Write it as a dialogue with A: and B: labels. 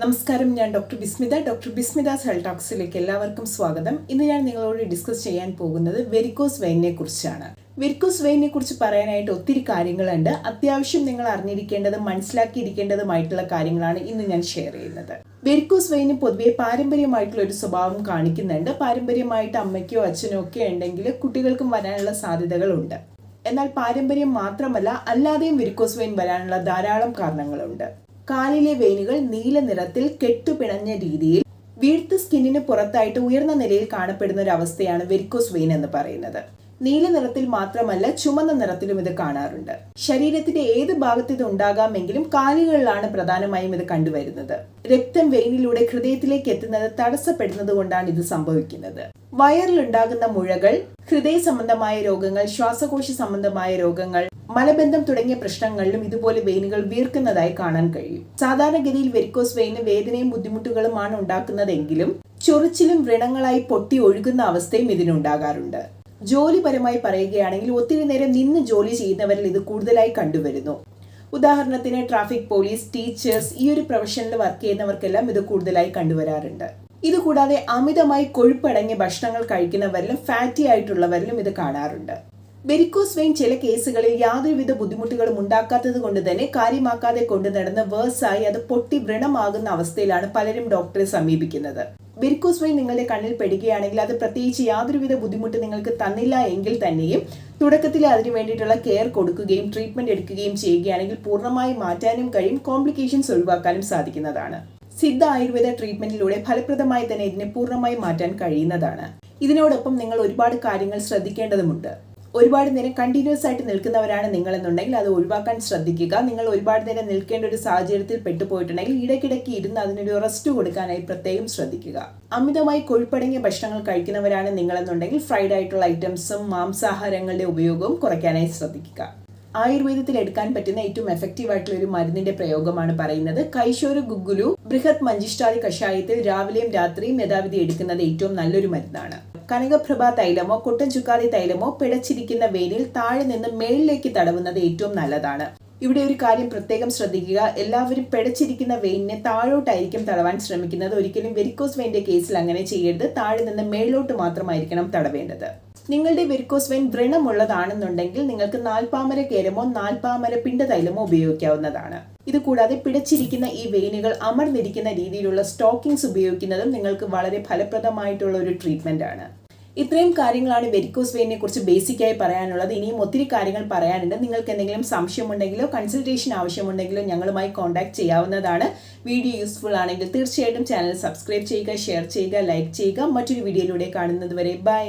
A: നമസ്കാരം ഞാൻ doctor Bismitha. Doctor Bismitha's health ടോക്സിലേക്ക് എല്ലാവർക്കും സ്വാഗതം. ഇന്ന് ഞാൻ നിങ്ങളോട് ഡിസ്കസ് ചെയ്യാൻ പോകുന്നത് വെരിക്കോസ് വെയിനെ കുറിച്ചാണ്. വെരിക്കോസ് വെയിനെ കുറിച്ച് പറയാനായിട്ട് ഒത്തിരി കാര്യങ്ങളുണ്ട്. അത്യാവശ്യം നിങ്ങൾ അറിഞ്ഞിരിക്കേണ്ടതും മനസ്സിലാക്കിയിരിക്കേണ്ടതുമായിട്ടുള്ള കാര്യങ്ങളാണ് ഇന്ന് ഞാൻ ഷെയർ ചെയ്യുന്നത്. വെരിക്കോസ് വെയിന് പൊതുവെ പാരമ്പര്യമായിട്ടുള്ള ഒരു സ്വഭാവം കാണിക്കുന്നുണ്ട്. പാരമ്പര്യമായിട്ട് അമ്മയ്ക്കോ അച്ഛനോ ഒക്കെ ഉണ്ടെങ്കിൽ കുട്ടികൾക്കും വരാനുള്ള സാധ്യതകളുണ്ട്. എന്നാൽ പാരമ്പര്യം മാത്രമല്ല അല്ലാതെയും വെരിക്കോസ് വെയിൻ വരാനുള്ള ധാരാളം കാരണങ്ങളുണ്ട്. കാലിലെ വെയിനുകൾ നീല നിറത്തിൽ കെട്ടുപിണഞ്ഞ രീതിയിൽ വീഴ്ത്ത് സ്കിന്നിന് പുറത്തായിട്ട് ഉയർന്ന നിലയിൽ കാണപ്പെടുന്ന ഒരു അവസ്ഥയാണ് വെരിക്കോസ് വെയിൻ എന്ന് പറയുന്നത്. നീല നിറത്തിൽ മാത്രമല്ല ചുമന്ന നിറത്തിലും ഇത് കാണാറുണ്ട്. ശരീരത്തിന്റെ ഏത് ഭാഗത്ത് ഇത് ഉണ്ടാകാമെങ്കിലും കാലുകളിലാണ് പ്രധാനമായും ഇത് കണ്ടുവരുന്നത്. രക്തം വെയിനിലൂടെ ഹൃദയത്തിലേക്ക് എത്തുന്നത് തടസ്സപ്പെടുന്നത് കൊണ്ടാണ് ഇത് സംഭവിക്കുന്നത്. വയറിലുണ്ടാകുന്ന മുഴകൾ ഹൃദയ സംബന്ധമായ രോഗങ്ങൾ ശ്വാസകോശ സംബന്ധമായ രോഗങ്ങൾ മലബന്ധം തുടങ്ങിയ പ്രശ്നങ്ങളിലും ഇതുപോലെ വെയിനുകൾ വീർക്കുന്നതായി കാണാൻ കഴിയും. സാധാരണഗതിയിൽ വെരിക്കോസ് വെയിന് വേദനയും ബുദ്ധിമുട്ടുകളുമാണ് ഉണ്ടാക്കുന്നതെങ്കിലും ചൊറിച്ചിലും വ്രണങ്ങളായി പൊട്ടി ഒഴുകുന്ന അവസ്ഥയും ഇതിനുണ്ടാകാറുണ്ട്. ജോലിപരമായി പറയുകയാണെങ്കിൽ ഒത്തിരി നേരം നിന്ന് ജോലി ചെയ്യുന്നവരിൽ ഇത് കൂടുതലായി കണ്ടുവരുന്നു. ഉദാഹരണത്തിന് ട്രാഫിക് പോലീസ് ടീച്ചേഴ്സ് ഈ ഒരു പ്രൊഫഷനിൽ വർക്ക് ചെയ്യുന്നവർക്കെല്ലാം ഇത് കൂടുതലായി കണ്ടുവരാറുണ്ട്. ഇതുകൂടാതെ അമിതമായി കൊഴുപ്പടങ്ങിയ ഭക്ഷണങ്ങൾ കഴിക്കുന്നവരിലും ഫാറ്റി ആയിട്ടുള്ളവരിലും ഇത് കാണാറുണ്ട്. വെരിക്കോസ് വെയിൻ ചില കേസുകളിൽ യാതൊരുവിധ ബുദ്ധിമുട്ടുകളും ഉണ്ടാക്കാത്തത് കൊണ്ട് തന്നെ കാര്യമാക്കാതെ കൊണ്ടു നടന്ന് വേഴ്സായി അത് പൊട്ടി വ്രണമാകുന്ന അവസ്ഥയിലാണ് പലരും ഡോക്ടറെ സമീപിക്കുന്നത്. വെരിക്കോസ് വൈൻ നിങ്ങളുടെ കണ്ണിൽ പെടുകയാണെങ്കിൽ അത് പ്രത്യേകിച്ച് യാതൊരുവിധ ബുദ്ധിമുട്ട് നിങ്ങൾക്ക് തന്നില്ല എങ്കിൽ തന്നെയും തുടക്കത്തിൽ അതിനു വേണ്ടിയിട്ടുള്ള കെയർ കൊടുക്കുകയും ട്രീറ്റ്മെന്റ് എടുക്കുകയും ചെയ്യുകയാണെങ്കിൽ പൂർണമായി മാറ്റാനും കഴിയും കോംപ്ലിക്കേഷൻസ് ഒഴിവാക്കാനും സാധിക്കുന്നതാണ്. സിദ്ധ ആയുർവേദ ട്രീറ്റ്മെന്റിലൂടെ ഫലപ്രദമായി തന്നെ ഇതിനെ പൂർണമായി മാറ്റാൻ കഴിയുന്നതാണ്. ഇതിനോടൊപ്പം നിങ്ങൾ ഒരുപാട് കാര്യങ്ങൾ ശ്രദ്ധിക്കേണ്ടതുമുണ്ട്. ഒരുപാട് നേരം കണ്ടിന്യൂസ് ആയിട്ട് നിൽക്കുന്നവരാണ് നിങ്ങൾ എന്നുണ്ടെങ്കിൽ അത് ഒഴിവാക്കാൻ ശ്രദ്ധിക്കുക. നിങ്ങൾ ഒരുപാട് നേരം നിൽക്കേണ്ട ഒരു സാഹചര്യത്തിൽ പെട്ടുപോയിട്ടുണ്ടെങ്കിൽ ഇടയ്ക്കിടയ്ക്ക് ഇരുന്ന് അതിനൊരു റെസ്റ്റ് കൊടുക്കാനായി പ്രത്യേകം ശ്രദ്ധിക്കുക. അമിതമായി കൊഴുപ്പടങ്ങിയ ഭക്ഷണങ്ങൾ കഴിക്കുന്നവരാണ് നിങ്ങളെന്നുണ്ടെങ്കിൽ ഫ്രൈഡ് ആയിട്ടുള്ള ഐറ്റംസും മാംസാഹാരങ്ങളുടെ ഉപയോഗവും കുറയ്ക്കാനായി ശ്രദ്ധിക്കുക. ആയുർവേദത്തിൽ എടുക്കാൻ പറ്റുന്ന ഏറ്റവും എഫക്റ്റീവ് ആയിട്ടുള്ള ഒരു മരുന്നിന്റെ പ്രയോഗമാണ് പറയുന്നത് കൈശോര ഗുഗുലു ബൃഹത് മഞ്ചിഷ്ടാദി കഷായത്തിൽ രാവിലെയും രാത്രിയും യഥാവിധി എടുക്കുന്നത് ഏറ്റവും നല്ലൊരു മരുന്നാണ്. കനകപ്രഭ തൈലമോ കൊട്ടൻചുക്കാതി തൈലമോ പിടച്ചിരിക്കുന്ന വെയിനിൽ താഴെ നിന്ന് മേളിലേക്ക് തടവുന്നത് ഏറ്റവും നല്ലതാണ്. ഇവിടെ ഒരു കാര്യം പ്രത്യേകം ശ്രദ്ധിക്കുക. എല്ലാവരും പിടച്ചിരിക്കുന്ന വെയിനെ താഴോട്ടായിരിക്കും തടവാൻ ശ്രമിക്കുന്നത്. ഒരിക്കലും വെരിക്കോസ് വെയിന്റെ കേസിൽ അങ്ങനെ ചെയ്യരുത്. താഴെ നിന്ന് മേളിലോട്ട് മാത്രമായിരിക്കണം തടവേണ്ടത്. നിങ്ങളുടെ വെരിക്കോസ് വെയിൻ വ്രണമുള്ളതാണെന്നുണ്ടെങ്കിൽ നിങ്ങൾക്ക് നാൽപ്പാമര കേരമോ നാൽപ്പാമര പിണ്ട തൈലമോ ഉപയോഗിക്കാവുന്നതാണ്. ഇത് കൂടാതെ പിടച്ചിരിക്കുന്ന ഈ വെയിനുകൾ അമർന്നിരിക്കുന്ന രീതിയിലുള്ള സ്റ്റോക്കിങ്സ് ഉപയോഗിക്കുന്നതും നിങ്ങൾക്ക് വളരെ ഫലപ്രദമായിട്ടുള്ള ഒരു ട്രീറ്റ്മെന്റ് ആണ് ഇത്രയും കാര്യങ്ങളാണ് വെരിക്കോസ് വെയിനെ കുറിച്ച് ബേസിക്കായി പറയാനുള്ളത്. ഇനിയും ഒത്തിരി കാര്യങ്ങൾ പറയാനുണ്ട്. നിങ്ങൾക്ക് എന്തെങ്കിലും സംശയമുണ്ടെങ്കിലോ കൺസൾട്ടേഷൻ ആവശ്യമുണ്ടെങ്കിലോ ഞങ്ങളുമായി കോൺടാക്ട് ചെയ്യാവുന്നതാണ്. വീഡിയോ യൂസ്ഫുൾ ആണെങ്കിൽ തീർച്ചയായിട്ടും ചാനൽ സബ്സ്ക്രൈബ് ചെയ്യുക ഷെയർ ചെയ്യുക ലൈക്ക് ചെയ്യുക. മറ്റൊരു വീഡിയോയിലൂടെ കാണുന്നത് വരെ ബൈ.